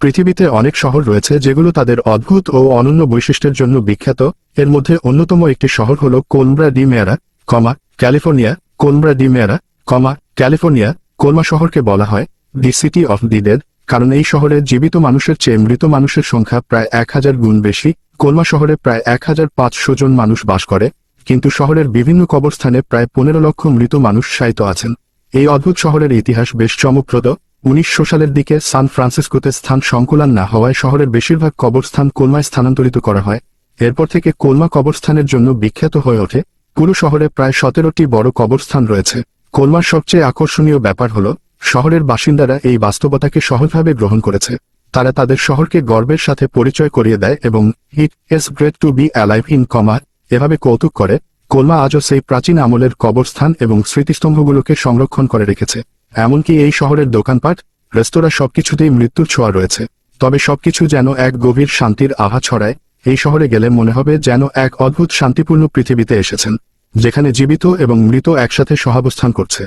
পৃথিবীতে অনেক শহর রয়েছে যেগুলো তাদের অদ্ভুত ও অনন্য বৈশিষ্ট্যের জন্য বিখ্যাত। এর মধ্যে অন্যতম একটি শহর হল কোলম্ব্রা ডি মেয়ারা, কমা, ক্যালিফোর্নিয়া, কোলম্ব্রা ডি মেয়ারা, কমা, ক্যালিফোর্নিয়া কোলমা শহরকে বলা হয়, the city of the dead, কারণ এই শহরে জীবিত মানুষের চেয়ে মৃত মানুষের সংখ্যা প্রায় এক হাজার গুণ বেশি। কোলমা শহরে প্রায় এক হাজার পাঁচশো জন মানুষ বাস করে, কিন্তু শহরের বিভিন্ন কবরস্থানে প্রায় পনেরো লক্ষ মৃত মানুষ শায়িত আছেন। এই অদ্ভুত শহরের ইতিহাস বেশ চমকপ্রদ। উনিশশো সালের দিকে সান ফ্রান্সিসকোতে স্থান সংকুলান না হওয়ায় শহরের বেশিরভাগ কবরস্থান কোলমায় স্থানান্তরিত করা হয়। এরপর থেকে কোলমা কবরস্থানের জন্য বিখ্যাত হয়ে ওঠে। পুরো শহরে প্রায় সতেরোটি বড় কবরস্থান রয়েছে। কোলমার সবচেয়ে আকর্ষণীয় ব্যাপার হল, শহরের বাসিন্দারা এই বাস্তবতাকে সহজভাবে গ্রহণ করেছে। তারা তাদের শহরকে গর্বের সাথে পরিচয় করিয়ে দেয় এবং it is great to be alive in Colma এভাবে কৌতুক করে। কোলমা আজও সেই প্রাচীন আমলের কবরস্থান এবং স্মৃতিস্তম্ভগুলোকে সংরক্ষণ করে রেখেছে। এমনকি এই শহরের দোকানপাট, রেস্তোরাঁ সবকিছুতেই মৃত্যুর ছোঁয়া রয়েছে। তবে সবকিছু যেন এক গভীর শান্তির আহা ছড়ায়, এই শহরে গেলে মনে হবে যেন এক অদ্ভুত শান্তিপূর্ণ পৃথিবীতে এসেছেন, যেখানে জীবিত এবং মৃত একসাথে সহাবস্থান করছে।